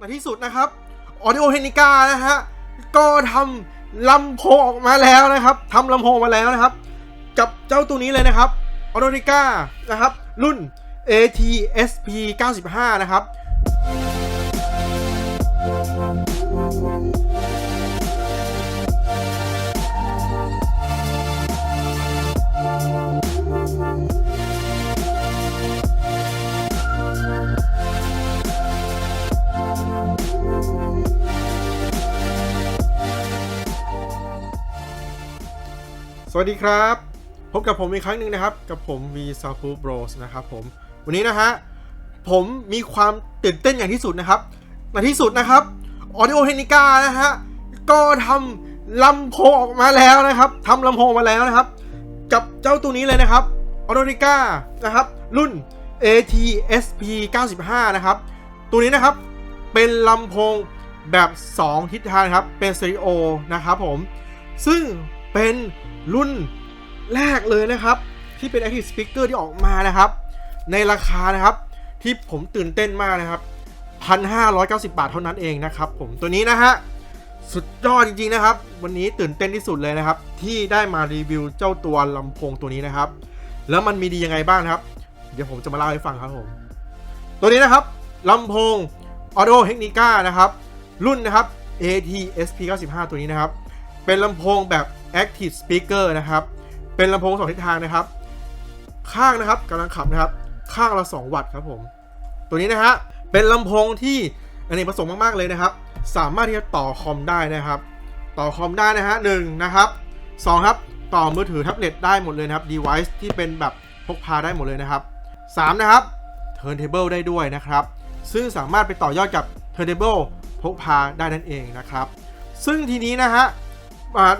ในที่สุดนะครับออดิโอเทคนิกานะฮะก็ทำลำโพงออกมาแล้วนะครับทำลำโพงมาแล้วนะครับ กับเจ้าตัวนี้เลยนะครับ Audio Technica นะครับ รุ่น ATSP 95 นะครับ สวัสดีครับ พบกับผมอีกครั้งหนึ่งนะครับ กับผม V s o u t h p o o Bros นะครับผม วันนี้นะฮะ ผมมีความตื่นเต้นอย่างที่สุดนะครับในที่สุดนะครับ Audio Technica นะฮะ ก็ทำลำโพงออกมาแล้วนะครับทำลำโพงมาแล้วนะครับ กับเจ้าตัวนี้เลยนะครับ Audio Technica นะครับ รุ่น ATSP 95 นะครับ ตัวนี้นะครับ เป็นลำโพงแบบ 2 ทิศทางครับ เป็นสเตอริโอนะครับผม ซึ่ง เป็นรุ่นแรกเลยนะครับ ที่เป็น Active Speaker ที่ออกมานะครับ ในราคานะครับ ที่ผมตื่นเต้นมากนะครับ 1,590 บาทเท่านั้นเองนะครับ ผมตัวนี้นะฮะสุดยอดจริงๆนะครับ วันนี้ตื่นเต้นที่สุดเลยนะครับ ที่ได้มารีวิวเจ้าตัวลำโพงตัวนี้นะครับ แล้วมันมีดียังไงบ้างครับ เดี๋ยวผมจะมาเล่าให้ฟังครับผมตัวนี้นะครับลำโพง Audio Technica นะครับ รุ่นนะครับ ATSP 95 ตัวนี้นะครับ เป็นลำโพงแบบ Active Speaker นะครับ เป็นลำโพงสองทิศทางนะครับ ข้างนะครับกำลังขับนะครับ ข้างละ 2 วัตต์ครับผม ตัวนี้นะฮะ เป็นลำโพงที่อเนกประสงค์มาก ๆ เลยนะครับ สามารถที่จะต่อคอมได้นะครับ ต่อคอมได้นะฮะหนึ่งนะครับสองครับ ต่อมือถือแท็บเล็ตได้หมดเลยนะครับ device ที่เป็นแบบพกพาได้หมดเลยนะครับสามนะครับ turntable ได้ด้วยนะครับ ซึ่งสามารถไปต่อยอดกับ turntable พกพาได้นั่นเองนะครับ ซึ่งทีนี้นะฮะ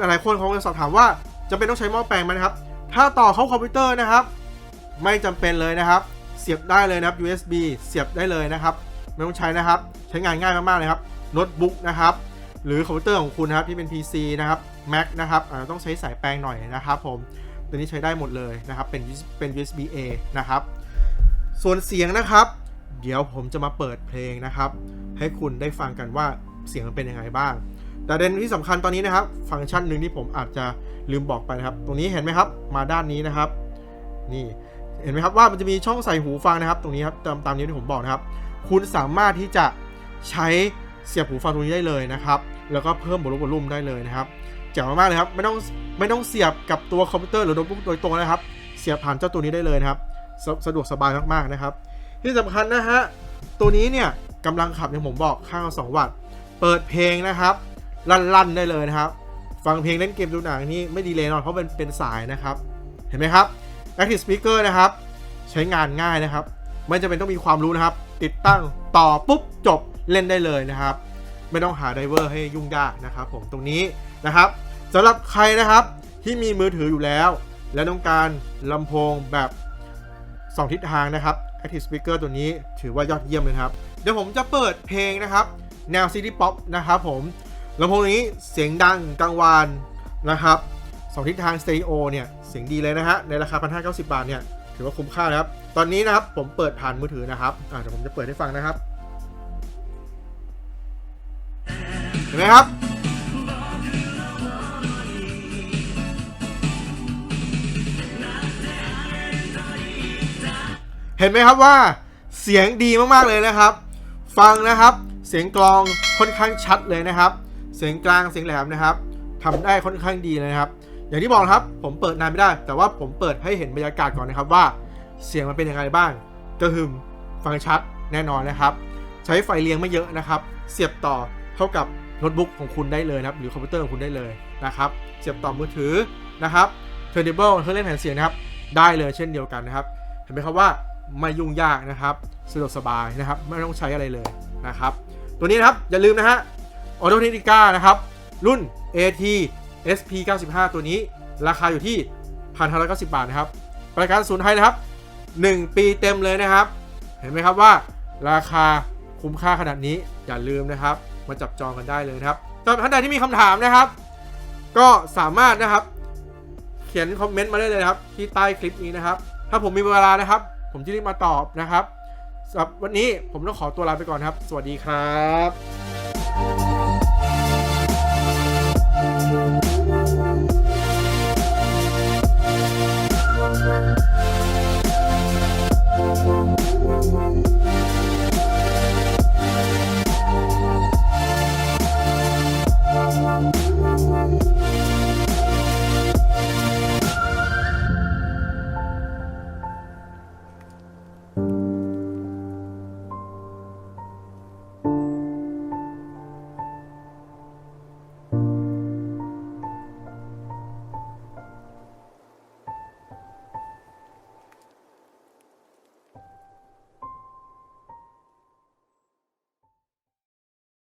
หลายคนคงจะสอบถามว่าจะเป็นต้องใช้หม้อแปลงไหมนะครับ ถ้าต่อเข้าคอมพิวเตอร์นะครับ ไม่จำเป็นเลยนะครับ เสียบได้เลยนะครับ USB เสียบได้เลยนะครับ ไม่ต้องใช้นะครับ ใช้งานง่ายมากๆเลยครับโน้ตบุ๊กนะครับ หรือคอมพิวเตอร์ของคุณนะครับที่เป็น PC นะครับ Mac นะครับต้องใช้สายแปลงหน่อยนะครับ ผมตัวนี้ใช้ได้หมดเลยนะครับ เป็นเป็น USB A นะครับ ส่วนเสียงนะครับ เดี๋ยวผมจะมาเปิดเพลงนะครับ ให้คุณได้ฟังกันว่าเสียงมันเป็นยังไงบ้าง แต่เด็นที่สำคัญตอนนี้นะครับ ฟังก์ชันหนึ่งที่ผมอาจจะลืมบอกไปนะครับ ตรงนี้เห็นไหมครับ มาด้านนี้นะครับ นี่เห็นไหมครับว่ามันจะมีช่องใส่หูฟังนะครับ ตรงนี้ครับตามตามนี้ที่ผมบอกนะครับ คุณสามารถที่จะใช้เสียบหูฟังตรงนี้ได้เลยนะครับ แล้วก็เพิ่มบลูทลมได้เลยนะครับเจ๋งมากๆเลยครับไม่ต้องไม่ต้องเสียบกับตัวคอมพิวเตอร์หรือโน้ตบุ๊กโดยตรงนะครับ เสียบผ่านเจ้าตัวนี้ได้เลยนะครับสะสะดวกสบายมากๆนะครับ ที่สำคัญนะฮะตัวนี้เนี่ยกำลังขับอย่างผมบอกข้างละ2วัตต์เปิดเพลงนะครับ ลั่นๆได้เลยนะครับ ฟังเพลงเล่นเกมดูหนังนี่ไม่ดีเลยนอนเพราะเป็นเป็นสายนะครับ เห็นไหมครับ Active Speaker นะครับ ใช้งานง่ายนะครับ ไม่จำเป็นต้องมีความรู้นะครับ ติดตั้งต่อปุ๊บจบเล่นได้เลยนะครับ ไม่ต้องหาไดเวอร์ให้ยุ่งยากนะครับ ผมตรงนี้นะครับสำหรับใครนะครับที่มีมือถืออยู่แล้ว และต้องการลำโพงแบบ 2 ทิศทางนะครับ Active Speaker ตัวนี้ถือว่ายอดเยี่ยมเลยครับ เดี๋ยวผมจะเปิดเพลงนะครับ แนว City Pop นะครับผม ลำโพงนี้เสียงดังกลางวานนะครับสองทิศทางสเตอริโอเนี่ยเสียงดีเลยนะฮะในราคา 1,590 บาทเนี่ยถือว่าคุ้มค่านะครับ ตอนนี้นะครับผมเปิดผ่านมือถือนะครับอ่าเดี๋ยวผมจะเปิดให้ฟังนะครับเห็นไหมครับเห็นไหมครับว่าเสียงดีมากๆเลยนะครับ ฟังนะครับ เสียงกลองค่อนข้างชัดเลยนะครับ เสียงกลางเสียงแหลมนะครับทำได้ค่อนข้างดีเลยนะครับ อย่างที่บอกครับผมเปิดนานไม่ได้ แต่ว่าผมเปิดให้เห็นบรรยากาศก่อนนะครับว่าเสียงมันเป็นยังไงบ้างก็คือฟังชัดแน่นอนนะครับ ใช้ไฟเลี้ยงไม่เยอะนะครับ เสียบต่อเข้ากับโน้ตบุ๊กของคุณได้เลยนะครับ หรือคอมพิวเตอร์ของคุณได้เลยนะครับเสียบต่อมือถือนะครับ Turntable เครื่องเล่นแผ่นเสียงนะครับ ได้เลยเช่นเดียวกันนะครับ เห็นไหมครับว่าไม่ยุ่งยากนะครับสะดวกสบายนะครับ ไม่ต้องใช้อะไรเลยนะครับ ตัวนี้นะครับอย่าลืมนะฮะ Audio Technica นะครับ รุ่น AT SP 95 ตัวนี้ ราคาอยู่ที่ 1,590 บาทนะครับ ประกันศูนย์ไทยนะครับ 1 ปีเต็มเลยนะครับ เห็นไหมครับว่าราคาคุ้มค่าขนาดนี้ อย่าลืมนะครับ มาจับจองกันได้เลยนะครับสำหรับท่านใดที่มีคำถามนะครับ ก็สามารถนะครับ เขียนคอมเมนต์มาได้เลยนะครับ ที่ใต้คลิปนี้นะครับ ถ้าผมมีเวลานะครับ ผมจะรีบมาตอบนะครับสำหรับวันนี้ผมต้องขอตัวลาไปก่อนครับ สวัสดีครับ